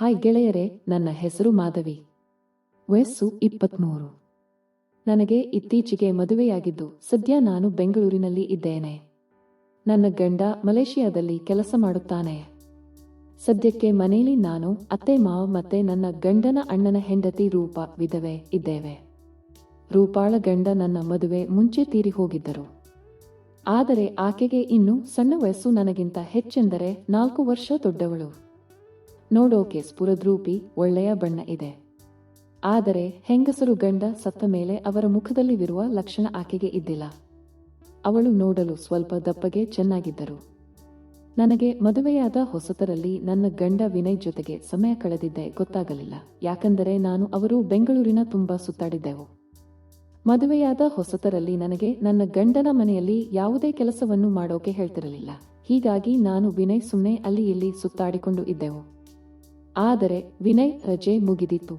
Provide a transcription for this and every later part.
Hi ಗೆಳೆಯರೇ, ನನ್ನ ಹೆಸರು ಮಾಧವಿ. ವಯಸ್ಸು ಇಪ್ಪತ್ಮೂರು. ನನಗೆ ಇತ್ತೀಚೆಗೆ ಮದುವೆಯಾಗಿದ್ದು ಸದ್ಯ ನಾನು ಬೆಂಗಳೂರಿನಲ್ಲಿ ಇದ್ದೇನೆ. ನನ್ನ ಗಂಡ ಮಲೇಷಿಯಾದಲ್ಲಿ ಕೆಲಸ ಮಾಡುತ್ತಾನೆ. ಸದ್ಯಕ್ಕೆ ಮನೆಯಲ್ಲಿ ನಾನು ಅತ್ತೆ, ಮಾವ ಮತ್ತೆ ನನ್ನ ಗಂಡನ ಅಣ್ಣನ ಹೆಂಡತಿ ರೂಪ, ವಿಧವೆ ಇದ್ದೇವೆ. ರೂಪಾಳ ಗಂಡ ನನ್ನ ಮದುವೆ ಮುಂಚೆ ತೀರಿ ಹೋಗಿದ್ದರು. ಆದರೆ ಆಕೆಗೆ ಇನ್ನೂ ಸಣ್ಣ ವಯಸ್ಸು ನನಗಿಂತ ಹೆಚ್ಚೆಂದರೆ ನಾಲ್ಕು ವರ್ಷ ದೊಡ್ಡವಳು. ನೋಡೋಕೆ ಸ್ಫುರದ್ರೂಪಿ, ಒಳ್ಳೆಯ ಬಣ್ಣ ಇದೆ. ಆದರೆ ಹೆಂಗಸರು ಗಂಡ ಸತ್ತ ಮೇಲೆ ಅವರ ಮುಖದಲ್ಲಿರುವ ಲಕ್ಷಣ ಆಕೆಗೆ ಇದ್ದಿಲ್ಲ. ಅವಳು ನೋಡಲು ಸ್ವಲ್ಪ ದಪ್ಪಗೆ ಚೆನ್ನಾಗಿದ್ದರು. ನನಗೆ ಮದುವೆಯಾದ ಹೊಸತರಲ್ಲಿ ನನ್ನ ಗಂಡ ವಿನಯ್ ಜೊತೆಗೆ ಸಮಯ ಕಳೆದಿದ್ದೆ ಗೊತ್ತಾಗಲಿಲ್ಲ. ಯಾಕಂದರೆ ನಾನು ಅವರು ಬೆಂಗಳೂರಿನ ತುಂಬ ಸುತ್ತಾಡಿದ್ದೆವು. ಮದುವೆಯಾದ ಹೊಸತರಲ್ಲಿ ನನಗೆ ನನ್ನ ಗಂಡನ ಮನೆಯಲ್ಲಿ ಯಾವುದೇ ಕೆಲಸವನ್ನು ಮಾಡೋಕೆ ಹೇಳ್ತಿರಲಿಲ್ಲ. ಹೀಗಾಗಿ ನಾನು ವಿನಯ್ ಸುಮ್ಮನೆ ಅಲ್ಲಿ ಇಲ್ಲಿ ಸುತ್ತಾಡಿಕೊಂಡು ಇದ್ದೆವು. ಆದರೆ ವಿನಯ್ ರಜೆ ಮುಗಿದಿತ್ತು.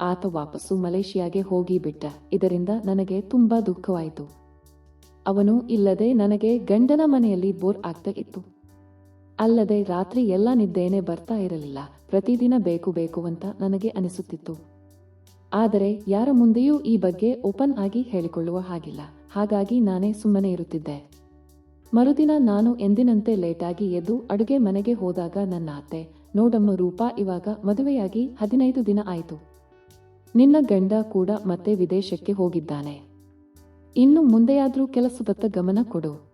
ಆತ ವಾಪಸ್ಸು ಮಲೇಷಿಯಾಗೆ ಹೋಗಿ ಬಿಟ್ಟ ಇದರಿಂದ ನನಗೆ ತುಂಬಾ ದುಃಖವಾಯಿತು. ಅವನು ಇಲ್ಲದೆ ನನಗೆ ಗಂಡನ ಮನೆಯಲ್ಲಿ ಬೋರ್ ಆಗ್ತಾ ಇತ್ತು. ಅಲ್ಲದೆ ರಾತ್ರಿ ಎಲ್ಲ ನಿದ್ದೇನೆ ಬರ್ತಾ ಇರಲಿಲ್ಲ. ಪ್ರತಿದಿನ ಬೇಕು ಬೇಕು ಅಂತ ನನಗೆ ಅನಿಸುತ್ತಿತ್ತು. ಆದರೆ ಯಾರ ಮುಂದೆಯೂ ಈ ಬಗ್ಗೆ ಓಪನ್ ಆಗಿ ಹೇಳಿಕೊಳ್ಳುವ ಹಾಗಿಲ್ಲ. ಹಾಗಾಗಿ ನಾನೇ ಸುಮ್ಮನೆ ಇರುತ್ತಿದ್ದೆ. ಮರುದಿನ ನಾನು ಎಂದಿನಂತೆ ಲೇಟಾಗಿ ಎದ್ದು ಅಡುಗೆ ಮನೆಗೆ ಹೋದಾಗ ನನ್ನ ಅತ್ತೆ, ನೋಡಮ್ಮ ರೂಪಾ ಇವಾಗ ಮದುವೆಯಾಗಿ ಹದಿನೈದು ದಿನ ಆಯಿತು. ನಿನ್ನ ಗಂಡ ಕೂಡ ಮತ್ತೆ ವಿದೇಶಕ್ಕೆ ಹೋಗಿದ್ದಾನೆ. ಇನ್ನು ಮುಂದೆಯಾದರೂ ಕೆಲಸದತ್ತ ಗಮನ ಕೊಡು.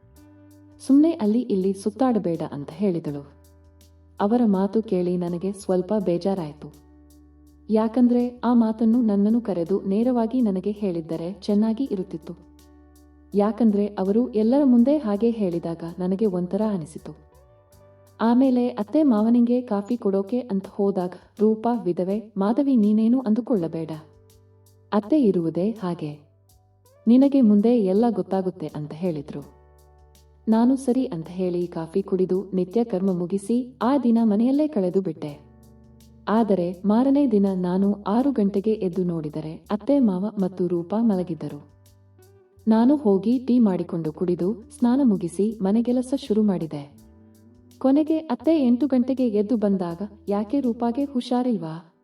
ಸುಮ್ಮನೆ ಅಲ್ಲಿ ಇಲ್ಲಿ ಸುತ್ತಾಡಬೇಡ ಅಂತ ಹೇಳಿದಳು. ಅವರ ಮಾತು ಕೇಳಿ ನನಗೆ ಸ್ವಲ್ಪ ಬೇಜಾರಾಯಿತು. ಯಾಕಂದ್ರೆ ಆ ಮಾತನ್ನು ನನ್ನನ್ನು ಕರೆದು ನೇರವಾಗಿ ನನಗೆ ಹೇಳಿದ್ದರೆ ಚೆನ್ನಾಗಿ ಇರುತ್ತಿತ್ತು. ಯಾಕಂದ್ರೆ ಅವರು ಎಲ್ಲರ ಮುಂದೆ ಹಾಗೆ ಹೇಳಿದಾಗ ನನಗೆ ಒಂಥರ ಅನಿಸಿತು. ಆಮೇಲೆ ಅತ್ತೆ ಮಾವನಿಗೆ ಕಾಫಿ ಕೊಡೋಕೆ ಅಂತ ಹೋದಾಗ, ರೂಪ, ವಿಧವೆ, ಮಾಧವಿ ನೀನೇನು ಅಂದುಕೊಳ್ಳಬೇಡ. ಅತ್ತೆ ಇರುವುದೇ ಹಾಗೆ. ನಿನಗೆ ಮುಂದೆ ಎಲ್ಲ ಗೊತ್ತಾಗುತ್ತೆ ಅಂತ ಹೇಳಿದ್ರು. ನಾನು ಸರಿ ಅಂತ ಹೇಳಿ ಕಾಫಿ ಕುಡಿದು ನಿತ್ಯ ಕರ್ಮ ಮುಗಿಸಿ ಆ ದಿನ ಮನೆಯಲ್ಲೇ ಕಳೆದು ಬಿಟ್ಟೆ. ಆದರೆ ಮಾರನೇ ದಿನ ನಾನು ಆರು ಗಂಟೆಗೆ ಎದ್ದು ನೋಡಿದರೆ ಅತ್ತೆ ಮಾವ ಮತ್ತು ರೂಪ ಮಲಗಿದ್ದರು. ನಾನು ಹೋಗಿ ಟೀ ಮಾಡಿಕೊಂಡು ಕುಡಿದು ಸ್ನಾನ ಮುಗಿಸಿ ಮನೆಗೆಲಸ ಶುರು ಮಾಡಿದೆ. ಕೊನೆಗೆ ಅತ್ತೆ ಎಂಟು ಗಂಟೆಗೆ ಎದ್ದು ಬಂದಾಗ ಯಾಕೆ ರೂಪಾಗೆ ಹುಷಾರಿಲ್ವಾ?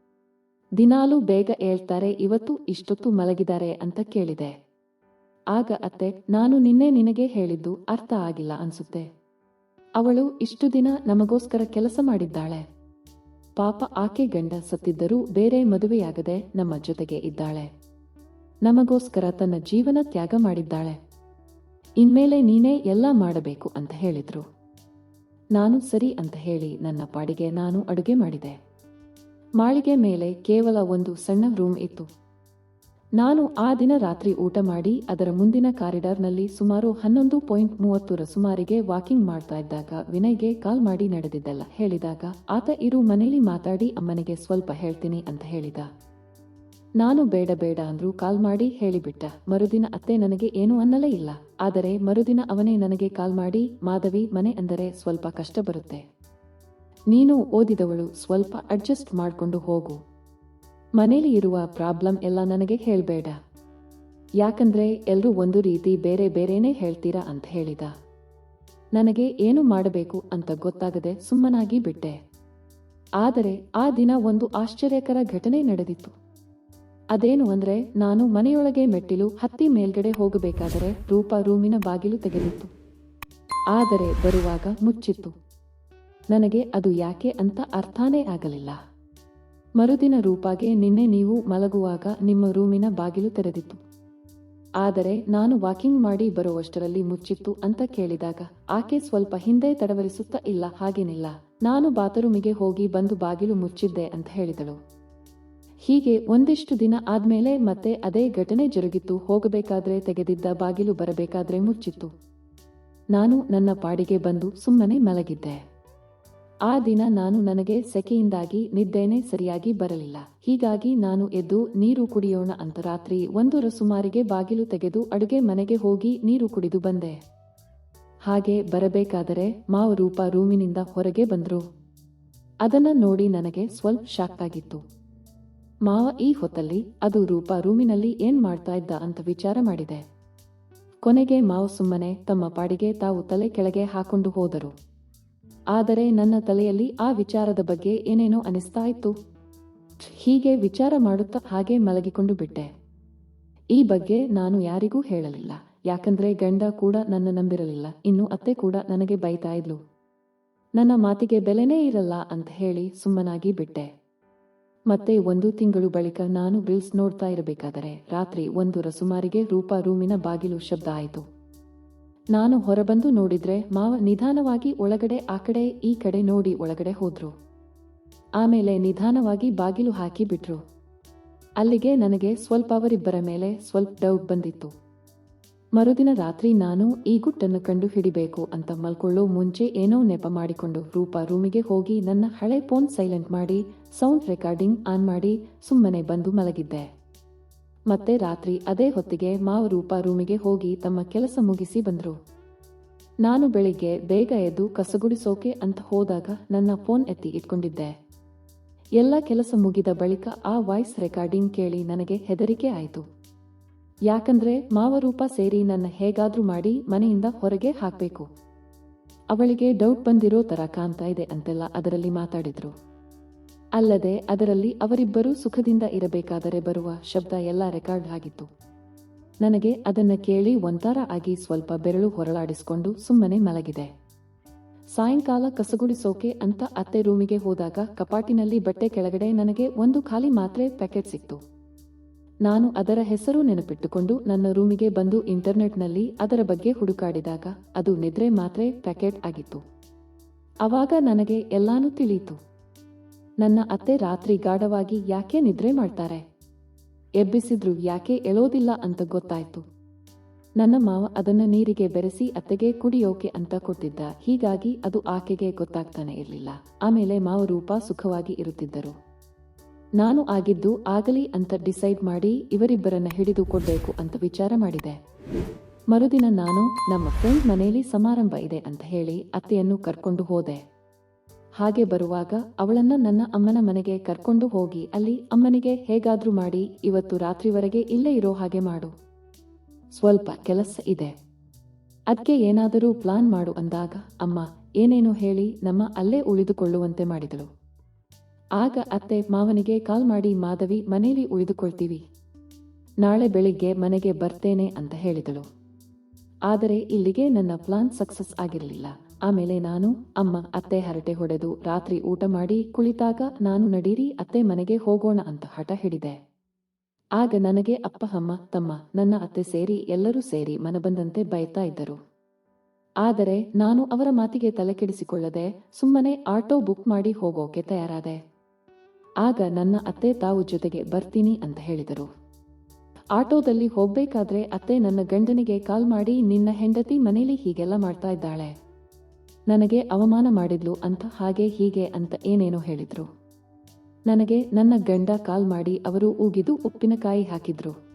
ದಿನಾಲೂ ಬೇಗ ಏಳ್ತಾರೆ, ಇವತ್ತು ಇಷ್ಟೊತ್ತು ಮಲಗಿದ್ದಾರೆ ಅಂತ ಕೇಳಿದೆ. ಆಗ ಅತ್ತೆ, ನಾನು ನಿನ್ನೆ ನಿನಗೆ ಹೇಳಿದ್ದು ಅರ್ಥ ಆಗಿಲ್ಲ ಅನ್ಸುತ್ತೆ. ಅವಳು ಇಷ್ಟು ದಿನ ನಮಗೋಸ್ಕರ ಕೆಲಸ ಮಾಡಿದ್ದಾಳೆ. ಪಾಪ ಆಕೆ ಗಂಡ ಸತ್ತಿದ್ದರೂ ಬೇರೆ ಮದುವೆಯಾಗದೆ ನಮ್ಮ ಜೊತೆಗೆ ಇದ್ದಾಳೆ. ನಮಗೋಸ್ಕರ ತನ್ನ ಜೀವನ ತ್ಯಾಗ ಮಾಡಿದ್ದಾಳೆ. ಇನ್ಮೇಲೆ ನೀನೇ ಎಲ್ಲ ಮಾಡಬೇಕು ಅಂತ ಹೇಳಿದ್ರು. ನಾನು ಸರಿ ಅಂತ ಹೇಳಿ ನನ್ನ ಪಾಡಿಗೆ ನಾನು ಅಡುಗೆ ಮಾಡಿದೆ. ಮಾಳಿಗೆ ಮೇಲೆ ಕೇವಲ ಒಂದು ಸಣ್ಣ ರೂಮ್ ಇತ್ತು. ನಾನು ಆ ದಿನ ರಾತ್ರಿ ಊಟ ಮಾಡಿ ಅದರ ಮುಂದಿನ ಕಾರಿಡಾರ್ನಲ್ಲಿ ಸುಮಾರು ಹನ್ನೊಂದು ಪಾಯಿಂಟ್ ಮೂವತ್ತರ ಸುಮಾರಿಗೆ ವಾಕಿಂಗ್ ಮಾಡ್ತಾ ಇದ್ದಾಗ ವಿನಯ್ಗೆ ಕಾಲ್ ಮಾಡಿ ನಡೆದಿದ್ದಲ್ಲ ಹೇಳಿದಾಗ, ಆತ ಇರು ಮನೇಲಿ ಮಾತಾಡಿ, ಅಮ್ಮನಿಗೆ ಸ್ವಲ್ಪ ಹೇಳ್ತೀನಿ ಅಂತ ಹೇಳಿದ. ನಾನು ಬೇಡ ಬೇಡ ಅಂದ್ರೂ ಕಾಲ್ ಮಾಡಿ ಹೇಳಿಬಿಟ್ಟ. ಮರುದಿನ ಅತ್ತೆ ನನಗೆ ಏನೂ ಅನ್ನಲೇ ಇಲ್ಲ. ಆದರೆ ಮರುದಿನ ಅವನೇ ನನಗೆ ಕಾಲ್ ಮಾಡಿ, ಮಾಧವಿ, ಮನೆ ಅಂದರೆ ಸ್ವಲ್ಪ ಕಷ್ಟ ಬರುತ್ತೆ. ನೀನು ಓದಿದವಳು, ಸ್ವಲ್ಪ ಅಡ್ಜಸ್ಟ್ ಮಾಡಿಕೊಂಡು ಹೋಗು. ಮನೇಲಿ ಇರುವ ಪ್ರಾಬ್ಲಮ್ ಎಲ್ಲ ನನಗೆ ಹೇಳಬೇಡ. ಯಾಕಂದ್ರೆ ಎಲ್ಲರೂ ಒಂದು ರೀತಿ ಬೇರೆ ಬೇರೆನೇ ಹೇಳ್ತೀರಾ ಅಂತ ಹೇಳಿದ. ನನಗೆ ಏನು ಮಾಡಬೇಕು ಅಂತ ಗೊತ್ತಾಗದೆ ಸುಮ್ಮನಾಗಿ ಬಿಟ್ಟೆ. ಆದರೆ ಆ ದಿನ ಒಂದು ಆಶ್ಚರ್ಯಕರ ಘಟನೆ ನಡೆದಿತ್ತು. ಅದೇನು ಅಂದ್ರೆ, ನಾನು ಮನೆಯೊಳಗೆ ಮೆಟ್ಟಿಲು ಹತ್ತಿ ಮೇಲ್ಗಡೆ ಹೋಗಬೇಕಾದರೆ ರೂಪ ರೂಮಿನ ಬಾಗಿಲು ತೆಗೆದಿತ್ತು. ಆದರೆ ಬರುವಾಗ ಮುಚ್ಚಿತ್ತು. ನನಗೆ ಅದು ಯಾಕೆ ಅಂತ ಅರ್ಥನೇ ಆಗಲಿಲ್ಲ. ಮರುದಿನ ರೂಪಾಗೆ ನಿನ್ನೆ ನೀವು ಮಲಗುವಾಗ ನಿಮ್ಮ ರೂಮಿನ ಬಾಗಿಲು ತೆರೆದಿತ್ತು. ಆದರೆ ನಾನು ವಾಕಿಂಗ್ ಮಾಡಿ ಬರುವಷ್ಟರಲ್ಲಿ ಮುಚ್ಚಿತ್ತು ಅಂತ ಕೇಳಿದಾಗ, ಆಕೆ ಸ್ವಲ್ಪ ಹಿಂದೆ ತಡವರಿಸುತ್ತಾ ಇಲ್ಲ, ಹಾಗೇನಿಲ್ಲ. ನಾನು ಬಾತ್ರೂಮಿಗೆ ಹೋಗಿ ಬಂದು ಬಾಗಿಲು ಮುಚ್ಚಿದ್ದೆ ಅಂತ ಹೇಳಿದಳು. ಹೀಗೆ ಒಂದಿಷ್ಟು ದಿನ ಆದ್ಮೇಲೆ ಮತ್ತೆ ಅದೇ ಘಟನೆ ಜರುಗಿತ್ತು ಹೋಗಬೇಕಾದ್ರೆ ತೆಗೆದಿದ್ದ ಬಾಗಿಲು ಬರಬೇಕಾದ್ರೆ ಮುಚ್ಚಿತ್ತು. ನಾನು ನನ್ನ ಪಾಡಿಗೆ ಬಂದು ಸುಮ್ಮನೆ ಮಲಗಿದ್ದೆ. ಆ ದಿನ ನಾನು ನನಗೆ ಸೆಕೆಯಿಂದಾಗಿ ನಿದ್ದೇನೆ ಸರಿಯಾಗಿ ಬರಲಿಲ್ಲ. ಹೀಗಾಗಿ ನಾನು ಎದ್ದು ನೀರು ಕುಡಿಯೋಣ ಅಂತ ರಾತ್ರಿ ಒಂದರ ಸುಮಾರಿಗೆ ಬಾಗಿಲು ತೆಗೆದು ಅಡುಗೆ ಮನೆಗೆ ಹೋಗಿ ನೀರು ಕುಡಿದು ಬಂದೆ. ಹಾಗೆ ಬರಬೇಕಾದರೆ ಮಾವ ರೂಪ ರೂಮಿನಿಂದ ಹೊರಗೆ ಬಂದರು. ಅದನ್ನ ನೋಡಿ ನನಗೆ ಸ್ವಲ್ಪ ಶಾಕ್ ಆಗಿತ್ತು. ಮಾವ ಈ ಹೊತ್ತಲ್ಲಿ ಅದು ರೂಪ ರೂಮಿನಲ್ಲಿ ಏನ್ ಮಾಡ್ತಾ ಇದ್ದ ಅಂತ ವಿಚಾರ ಮಾಡಿದೆ. ಕೊನೆಗೆ ಮಾವ ಸುಮ್ಮನೆ ತಮ್ಮ ಪಾಡಿಗೆ ತಾವು ತಲೆ ಕೆಳಗೆ ಹಾಕೊಂಡು ಹೋದರು. ಆದರೆ ನನ್ನ ತಲೆಯಲ್ಲಿ ಆ ವಿಚಾರದ ಬಗ್ಗೆ ಏನೇನೋ ಅನಿಸ್ತಾ ಇತ್ತು. ಹೀಗೆ ವಿಚಾರ ಮಾಡುತ್ತಾ ಹಾಗೆ ಮಲಗಿಕೊಂಡು ಬಿಟ್ಟೆ. ಈ ಬಗ್ಗೆ ನಾನು ಯಾರಿಗೂ ಹೇಳಲಿಲ್ಲ. ಯಾಕಂದ್ರೆ ಗಂಡ ಕೂಡ ನನ್ನ ನಂಬಿರಲಿಲ್ಲ. ಇನ್ನು ಅತ್ತೆ ಕೂಡ ನನಗೆ ಬೈತಾ ಇದ್ಲು. ನನ್ನ ಮಾತಿಗೆ ಬೆಲೆನೇ ಇರಲ್ಲ ಅಂತ ಹೇಳಿ ಸುಮ್ಮನಾಗಿ ಬಿಟ್ಟೆ. ಮತ್ತೆ ಒಂದು ತಿಂಗಳು ಬಳಿಕ ನಾನು ರೀಲ್ಸ್ ನೋಡ್ತಾ ಇರಬೇಕಾದರೆ ರಾತ್ರಿ ಒಂದರ ಸುಮಾರಿಗೆ ರೂಪಾ ರೂಮಿನ ಬಾಗಿಲು ಶಬ್ದ ಆಯಿತು. ನಾನು ಹೊರಬಂದು ನೋಡಿದ್ರೆ ಮಾವ ನಿಧಾನವಾಗಿ ಒಳಗಡೆ, ಆ ಕಡೆ, ಈ ಕಡೆ ನೋಡಿ ಒಳಗಡೆ ಹೋದ್ರು. ಆಮೇಲೆ ನಿಧಾನವಾಗಿ ಬಾಗಿಲು ಹಾಕಿ ಬಿಟ್ರು. ಅಲ್ಲಿಗೆ ನನಗೆ ಸ್ವಲ್ಪ ಅವರಿಬ್ಬರ ಮೇಲೆ ಸ್ವಲ್ಪ ಡೌಟ್ ಬಂದಿತ್ತು. ಮರುದಿನ ರಾತ್ರಿ ನಾನು ಈ ಗುಟ್ಟನ್ನು ಕಂಡು ಹಿಡಿಬೇಕು ಅಂತ ಮಲ್ಕೊಳ್ಳೋ ಮುಂಚೆ ಏನೋ ನೆಪ ಮಾಡಿಕೊಂಡು ರೂಪಾ ರೂಮಿಗೆ ಹೋಗಿ ನನ್ನ ಹಳೆ ಫೋನ್ ಸೈಲೆಂಟ್ ಮಾಡಿ, ಸೌಂಡ್ ರೆಕಾರ್ಡಿಂಗ್ ಆನ್ ಮಾಡಿ ಸುಮ್ಮನೆ ಬಂದು ಮಲಗಿದ್ದೆ. ಮತ್ತೆ ರಾತ್ರಿ ಅದೇ ಹೊತ್ತಿಗೆ ಮಾವ ರೂಪಾ ರೂಮಿಗೆ ಹೋಗಿ ತಮ್ಮ ಕೆಲಸ ಮುಗಿಸಿ ಬಂದರು. ನಾನು ಬೆಳಿಗ್ಗೆ ಬೇಗ ಎದ್ದು ಕಸಗುಡಿಸೋಕೆ ಅಂತ ಹೋದಾಗ ನನ್ನ ಫೋನ್ ಎತ್ತಿ ಇಟ್ಕೊಂಡಿದ್ದೆ. ಎಲ್ಲ ಕೆಲಸ ಮುಗಿದ ಬಳಿಕ ಆ ವಾಯ್ಸ್ ರೆಕಾರ್ಡಿಂಗ್ ಕೇಳಿ ನನಗೆ ಹೆದರಿಕೆ ಆಯಿತು. ಯಾಕಂದ್ರೆ ಮಾವರೂಪ ಸೇರಿ ನನ್ನ ಹೇಗಾದ್ರೂ ಮಾಡಿ ಮನೆಯಿಂದ ಹೊರಗೆ ಹಾಕ್ಬೇಕು. ಅವಳಿಗೆ ಡೌಟ್ ಬಂದಿರೋ ತರ ಕಾಣ್ತಾ ಇದೆ ಅಂತೆಲ್ಲ ಅದರಲ್ಲಿ ಮಾತಾಡಿದ್ರು. ಅಲ್ಲದೆ ಅದರಲ್ಲಿ ಅವರಿಬ್ಬರೂ ಸುಖದಿಂದ ಇರಬೇಕಾದರೆ ಬರುವ ಶಬ್ದ ಎಲ್ಲ ರೆಕಾರ್ಡ್ ಆಗಿತ್ತು. ನನಗೆ ಅದನ್ನ ಕೇಳಿ ಒಂಥರ ಆಗಿ ಸ್ವಲ್ಪ ಬೆರಳು ಹೊರಳಾಡಿಸ್ಕೊಂಡು ಸುಮ್ಮನೆ ಮಲಗಿದೆ. ಸಾಯಂಕಾಲ ಕಸಗುಡಿಸೋಕೆ ಅಂತ ಅತ್ತೆ ರೂಮಿಗೆ ಹೋದಾಗ ಕಪಾಟಿನಲ್ಲಿ ಬಟ್ಟೆ ಕೆಳಗಡೆ ನನಗೆ ಒಂದು ಖಾಲಿ ಮಾತ್ರೆ ಪ್ಯಾಕೆಟ್ ಸಿಕ್ತು. ನಾನು ಅದರ ಹೆಸರು ನೆನಪಿಟ್ಟುಕೊಂಡು ನನ್ನ ರೂಮಿಗೆ ಬಂದು ಇಂಟರ್ನೆಟ್ನಲ್ಲಿ ಅದರ ಬಗ್ಗೆ ಹುಡುಕಾಡಿದಾಗ ಅದು ನಿದ್ರೆ ಮಾತ್ರೆ ಪ್ಯಾಕೆಟ್ ಆಗಿತ್ತು. ಅವಾಗ ನನಗೆ ಎಲ್ಲಾನು ತಿಳಿಯಿತು. ನನ್ನ ಅತ್ತೆ ರಾತ್ರಿ ಗಾಢವಾಗಿ ಯಾಕೆ ನಿದ್ರೆ ಮಾಡ್ತಾರೆ? ಎಬ್ಬಿಸಿದ್ರು ಯಾಕೆ ಎಳೋದಿಲ್ಲ ಅಂತ ಗೊತ್ತಾಯ್ತು. ನನ್ನ ಮಾವ ಅದನ್ನ ನೀರಿಗೆ ಬೆರೆಸಿ ಅತ್ತೆಗೆ ಕುಡಿಯೋಕೆ ಅಂತ ಕೊಟ್ಟಿದ್ದ. ಹೀಗಾಗಿ ಅದು ಆಕೆಗೆ ಗೊತ್ತಾಗ್ತಾನೆ ಇರಲಿಲ್ಲ. ಆಮೇಲೆ ಮಾವ ರೂಪ ಸುಖವಾಗಿ ಇರುತ್ತಿದ್ದರು. ನಾನು ಆಗಿದ್ದು ಆಗಲಿ ಅಂತ ಡಿಸೈಡ್ ಮಾಡಿ ಇವರಿಬ್ಬರನ್ನ ಹಿಡಿದು ಕೊಡಬೇಕು ಅಂತ ವಿಚಾರ ಮಾಡಿದೆ. ಮರುದಿನ ನಾನು ನಮ್ಮ ಫ್ರೆಂಡ್ ಮನೆಯಲ್ಲಿ ಸಮಾರಂಭ ಇದೆ ಅಂತ ಹೇಳಿ ಅತ್ತೆಯನ್ನು ಕರ್ಕೊಂಡು ಹೋದೆ. ಹಾಗೆ ಬರುವಾಗ ಅವಳನ್ನ ನನ್ನ ಅಮ್ಮನ ಮನೆಗೆ ಕರ್ಕೊಂಡು ಹೋಗಿ ಅಲ್ಲಿ ಅಮ್ಮನಿಗೆ ಹೇಗಾದ್ರೂ ಮಾಡಿ ಇವತ್ತು ರಾತ್ರಿವರೆಗೆ ಇಲ್ಲೇ ಇರೋ ಹಾಗೆ ಮಾಡು. ಸ್ವಲ್ಪ ಕೆಲಸ ಇದೆ. ಅದಕ್ಕೆ ಏನಾದರೂ ಪ್ಲಾನ್ ಮಾಡು ಅಂದಾಗ ಅಮ್ಮ ಏನೇನು ಹೇಳಿ ನಮ್ಮ ಅಲ್ಲೇ ಉಳಿದುಕೊಳ್ಳುವಂತೆ ಮಾಡಿದಳು. ಆಗ ಅತ್ತೆ ಮಾವನಿಗೆ ಕಾಲ್ ಮಾಡಿ, ಮಾಧವಿ, ಮನೇಲಿ ಉಳಿದುಕೊಳ್ತೀವಿ. ನಾಳೆ ಬೆಳಿಗ್ಗೆ ಮನೆಗೆ ಬರ್ತೇನೆ ಅಂತ ಹೇಳಿದಳು. ಆದರೆ ಇಲ್ಲಿಗೆ ನನ್ನ ಪ್ಲಾನ್ ಸಕ್ಸಸ್ ಆಗಿರಲಿಲ್ಲ. ಆಮೇಲೆ ನಾನು, ಅಮ್ಮ, ಅತ್ತೆ ಹರಟೆ ಹೊಡೆದು ರಾತ್ರಿ ಊಟ ಮಾಡಿ ಕುಳಿತಾಗ ನಾನು ನಡೀರಿ, ಅತ್ತೆ ಮನೆಗೆ ಹೋಗೋಣ ಅಂತ ಹಠ ಹಿಡಿದೆ. ಆಗ ನನಗೆ, ಅಪ್ಪ, ಅಮ್ಮ, ತಮ್ಮ, ನನ್ನ ಅತ್ತೆ ಸೇರಿ ಎಲ್ಲರೂ ಸೇರಿ ಮನಬಂದಂತೆ ಬೈತಾ ಇದ್ದರು. ಆದರೆ ನಾನು ಅವರ ಮಾತಿಗೆ ತಲೆಕೆಡಿಸಿಕೊಳ್ಳದೆ ಸುಮ್ಮನೆ ಆಟೋ ಬುಕ್ ಮಾಡಿ ಹೋಗೋಕೆ ತಯಾರಾದೆ. ಆಗ ನನ್ನ ಅತ್ತೆ ತಾವು ಜೊತೆಗೆ ಬರ್ತೀನಿ ಅಂತ ಹೇಳಿದರು. ಆಟೋದಲ್ಲಿ ಹೋಗ್ಬೇಕಾದ್ರೆ ಅತ್ತೆ ನನ್ನ ಗಂಡನಿಗೆ ಕಾಲ್ ಮಾಡಿ ನಿನ್ನ ಹೆಂಡತಿ ಮನೇಲಿ ಹೀಗೆಲ್ಲ ಮಾಡ್ತಾ ಇದ್ದಾಳೆ. ನನಗೆ ಅವಮಾನ ಮಾಡಿದ್ಲು ಅಂತ ಹಾಗೆ ಹೀಗೆ ಅಂತ ಏನೇನೋ ಹೇಳಿದ್ರು. ನನಗೆ ನನ್ನ ಗಂಡ ಕಾಲ್ ಮಾಡಿ ಅವರು ಉಗಿದು ಉಪ್ಪಿನಕಾಯಿ ಹಾಕಿದ್ರು.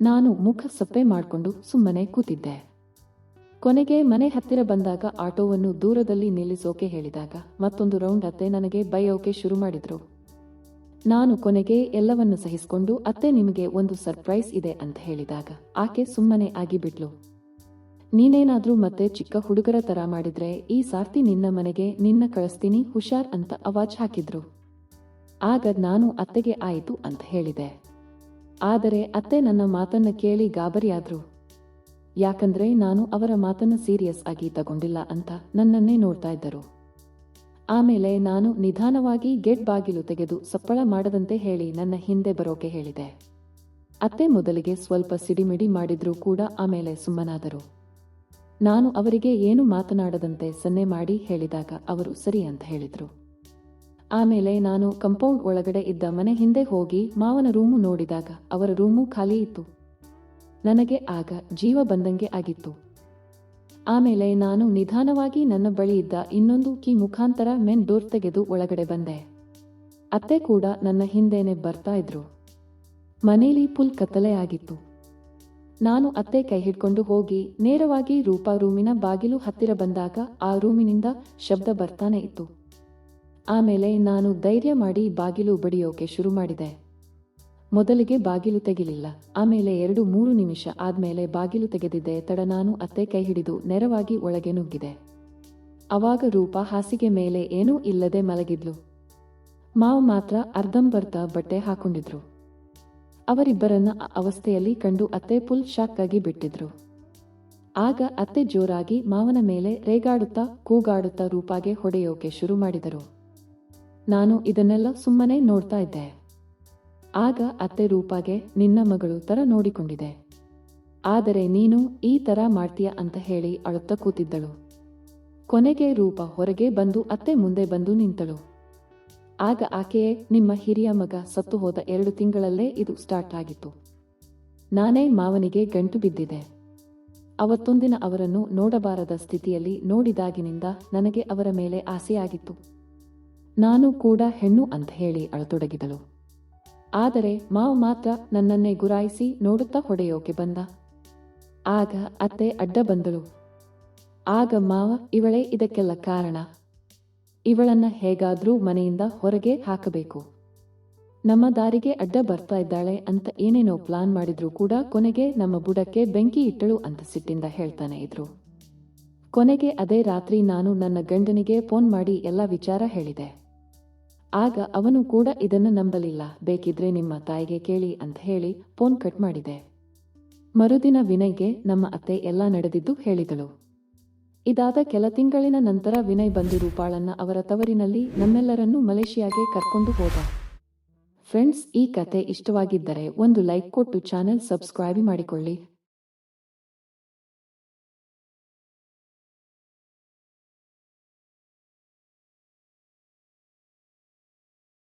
ನಾನು ಮುಖ ಸಪ್ಪೆ ಮಾಡಿಕೊಂಡು ಸುಮ್ಮನೆ ಕೂತಿದ್ದೆ. ಕೊನೆಗೆ ಮನೆ ಹತ್ತಿರ ಬಂದಾಗ ಆಟೋವನ್ನು ದೂರದಲ್ಲಿ ನಿಲ್ಲಿಸೋಕೆ ಹೇಳಿದಾಗ ಮತ್ತೊಂದು ರೌಂಡ್ ಅತ್ತೆ ನನಗೆ ಬೈಯೋಕೆ ಶುರು ಮಾಡಿದ್ರು. ನಾನು ಕೊನೆಗೆ ಎಲ್ಲವನ್ನು ಸಹಿಸಿಕೊಂಡು ಅತ್ತೆ ನಿಮಗೆ ಒಂದು ಸರ್ಪ್ರೈಸ್ ಇದೆ ಅಂತ ಹೇಳಿದಾಗ, ಆಕೆ ಸುಮ್ಮನೆ ಆಗಿಬಿಟ್ಲು. ನೀನೇನಾದ್ರೂ ಮತ್ತೆ ಚಿಕ್ಕ ಹುಡುಗರ ತರ ಮಾಡಿದ್ರೆ ಈ ಸಾರ್ತಿ ನಿನ್ನ ಮನೆಗೆ ನಿನ್ನ ಕಳಿಸ್ತೀನಿ ಹುಷಾರ್ ಅಂತ ಅವಾಜ್ ಹಾಕಿದ್ರು. ಆಗ ನಾನು ಅತ್ತೆಗೆ ಆಯಿತು ಅಂತ ಹೇಳಿದೆ. ಆದರೆ ಅತ್ತೆ ನನ್ನ ಮಾತನ್ನ ಕೇಳಿ ಗಾಬರಿಯಾದ್ರು. ಯಾಕಂದ್ರೆ ನಾನು ಅವರ ಮಾತನ್ನ ಸೀರಿಯಸ್ ಆಗಿ ತಗೊಂಡಿಲ್ಲ ಅಂತ ನನ್ನನ್ನೇ ನೋಡ್ತಾ ಇದ್ದರು. ಆಮೇಲೆ ನಾನು ನಿಧಾನವಾಗಿ ಗೆಟ್ ಬಾಗಿಲು ತೆಗೆದು ಸಪ್ಪಳ ಮಾಡದಂತೆ ಹೇಳಿ ನನ್ನ ಹಿಂದೆ ಬರೋಕೆ ಹೇಳಿದೆ. ಅತ್ತೆ ಮೊದಲಿಗೆ ಸ್ವಲ್ಪ ಸಿಡಿಮಿಡಿ ಮಾಡಿದ್ರೂ ಕೂಡ ಆಮೇಲೆ ಸುಮ್ಮನಾದರು. ನಾನು ಅವರಿಗೆ ಏನು ಮಾತನಾಡದಂತೆ ಸನ್ನೆ ಮಾಡಿ ಹೇಳಿದಾಗ ಅವರು ಸರಿ ಅಂತ ಹೇಳಿದರು. ಆಮೇಲೆ ನಾನು ಕಂಪೌಂಡ್ ಒಳಗಡೆ ಇದ್ದ ಮನೆ ಹಿಂದೆ ಹೋಗಿ ಮಾವನ ರೂಮು ನೋಡಿದಾಗ ಅವರ ರೂಮು ಖಾಲಿ ಇತ್ತು. ನನಗೆ ಆಗ ಜೀವ ಬಂದಂಗೆ ಆಗಿತ್ತು. ಆಮೇಲೆ ನಾನು ನಿಧಾನವಾಗಿ ನನ್ನ ಬಳಿ ಇದ್ದ ಇನ್ನೊಂದು ಕೀ ಮುಖಾಂತರ ಮೆನ್ ಡೋರ್ ತೆಗೆದು ಒಳಗಡೆ ಬಂದೆ. ಅತ್ತೆ ಕೂಡ ನನ್ನ ಹಿಂದೆನೆ ಬರ್ತಾ ಇದ್ರು. ಮನೇಲಿ ಫುಲ್ ಕತ್ತಲೆ ಆಗಿತ್ತು. ನಾನು ಅತ್ತೆ ಕೈ ಹಿಡ್ಕೊಂಡು ಹೋಗಿ ನೇರವಾಗಿ ರೂಪಾ ರೂಮಿನ ಬಾಗಿಲು ಹತ್ತಿರ ಬಂದಾಗ ಆ ರೂಮಿನಿಂದ ಶಬ್ದ ಬರ್ತಾನೆ ಇತ್ತು. ಆಮೇಲೆ ನಾನು ಧೈರ್ಯ ಮಾಡಿ ಬಾಗಿಲು ಬಡಿಯೋಕೆ ಶುರು ಮಾಡಿದೆ. ಮೊದಲಿಗೆ ಬಾಗಿಲು ತೆಗಿಲಿಲ್ಲ. ಆಮೇಲೆ ಎರಡು ಮೂರು ನಿಮಿಷ ಆದ್ಮೇಲೆ ಬಾಗಿಲು ತೆಗೆದಿದ್ದೆ, ತಡ ನಾನು ಅತ್ತೆ ಕೈ ಹಿಡಿದು ನೆರವಾಗಿ ಒಳಗೆ ನುಗ್ಗಿದೆ. ಅವಾಗ ರೂಪ ಹಾಸಿಗೆ ಮೇಲೆ ಏನೂ ಇಲ್ಲದೆ ಮಲಗಿದ್ಲು. ಮಾವ ಮಾತ್ರ ಅರ್ಧಂಬರ್ಧ ಬಟ್ಟೆ ಹಾಕೊಂಡಿದ್ರು. ಅವರಿಬ್ಬರನ್ನ ಅವಸ್ಥೆಯಲ್ಲಿ ಕಂಡು ಅತ್ತೆ ಫುಲ್ ಶಾಕ್ ಆಗಿ ಬಿಟ್ಟಿದ್ರು. ಆಗ ಅತ್ತೆ ಜೋರಾಗಿ ಮಾವನ ಮೇಲೆ ರೇಗಾಡುತ್ತಾ, ಕೂಗಾಡುತ್ತಾ ರೂಪಾಗೆ ಹೊಡೆಯೋಕೆ ಶುರು ಮಾಡಿದರು. ನಾನು ಇದನ್ನೆಲ್ಲ ಸುಮ್ಮನೆ ನೋಡ್ತಾ ಇದ್ದೆ. ಆಗ ಅತ್ತೆ ರೂಪಾಗೆ, ನಿನ್ನ ಮಗಳು ತರ ನೋಡಿಕೊಂಡಿದೆ. ಆದರೆ ನೀನು ಈ ತರ ಮಾಡ್ತೀಯ ಅಂತ ಹೇಳಿ ಅಳುತ್ತ ಕೂತಿದ್ದಳು. ಕೊನೆಗೆ ರೂಪ ಹೊರಗೆ ಬಂದು ಅತ್ತೆ ಮುಂದೆ ಬಂದು ನಿಂತಳು. ಆಗ ಆಕೆಯೇ, ನಿಮ್ಮ ಹಿರಿಯ ಮಗ ಸತ್ತು ಹೋದ ಎರಡು ತಿಂಗಳಲ್ಲೇ ಇದು ಸ್ಟಾರ್ಟ್ ಆಗಿತ್ತು. ನಾನೇ ಮಾವನಿಗೆ ಗಂಟು ಬಿದ್ದಿದೆ. ಅವತ್ತೊಂದಿನ ಅವರನ್ನು ನೋಡಬಾರದ ಸ್ಥಿತಿಯಲ್ಲಿ ನೋಡಿದಾಗಿನಿಂದ ನನಗೆ ಅವರ ಮೇಲೆ ಆಸೆಯಾಗಿತ್ತು. ನಾನು ಕೂಡ ಹೆಣ್ಣು ಅಂತ ಹೇಳಿ ಅಳತೊಡಗಿದಳು. ಆದರೆ ಮಾವ ಮಾತ್ರ ನನ್ನನ್ನೇ ಗುರಾಯಿಸಿ ನೋಡುತ್ತಾ ಹೊಡೆಯೋಕೆ ಬಂದ. ಆಗ ಅತ್ತೆ ಅಡ್ಡ ಬಂದಳು. ಆಗ ಮಾವ, ಇವಳೇ ಇದಕ್ಕೆಲ್ಲ ಕಾರಣ. ಇವಳನ್ನ ಹೇಗಾದ್ರೂ ಮನೆಯಿಂದ ಹೊರಗೆ ಹಾಕಬೇಕು. ನಮ್ಮ ದಾರಿಗೆ ಅಡ್ಡ ಬರ್ತಾ ಇದ್ದಾಳೆ ಅಂತ ಏನೇನೋ ಪ್ಲಾನ್ ಮಾಡಿದ್ರೂ ಕೂಡ ಕೊನೆಗೆ ನಮ್ಮ ಬುಡಕ್ಕೆ ಬೆಂಕಿ ಇಟ್ಟಳು ಅಂತ ಸಿಟ್ಟಿಂದ ಹೇಳ್ತಾನೆ ಇದ್ರು. ಕೊನೆಗೆ ಅದೇ ರಾತ್ರಿ ನಾನು ನನ್ನ ಗಂಡನಿಗೆ ಫೋನ್ ಮಾಡಿ ಎಲ್ಲ ವಿಚಾರ ಹೇಳಿದೆ. ಆಗ ಅವನು ಕೂಡ ಇದನ್ನು ನಂಬಲಿಲ್ಲ. ಬೇಕಿದ್ರೆ ನಿಮ್ಮ ತಾಯಿಗೆ ಕೇಳಿ ಅಂತ ಹೇಳಿ ಫೋನ್ ಕಟ್ ಮಾಡಿದೆ. ಮರುದಿನ ವಿನಯ್ಗೆ ನಮ್ಮ ಅತ್ತೆ ಎಲ್ಲ ನಡೆದಿದ್ದು ಹೇಳಿದಳು. ಇದಾದ ಕೆಲ ತಿಂಗಳಿನ ನಂತರ ವಿನಯ್ ಬಂದು ರೂಪಾಳನ್ನ ಅವರ ತವರಿನಲ್ಲಿ ನಮ್ಮೆಲ್ಲರನ್ನೂ ಮಲೇಷಿಯಾಗೆ ಕರ್ಕೊಂಡು ಹೋದ. ಫ್ರೆಂಡ್ಸ್, ಈ ಕತೆ ಇಷ್ಟವಾಗಿದ್ದರೆ ಒಂದು ಲೈಕ್ ಕೊಟ್ಟು ಚಾನೆಲ್ ಸಬ್ಸ್ಕ್ರೈಬ್ ಮಾಡಿಕೊಳ್ಳಿ.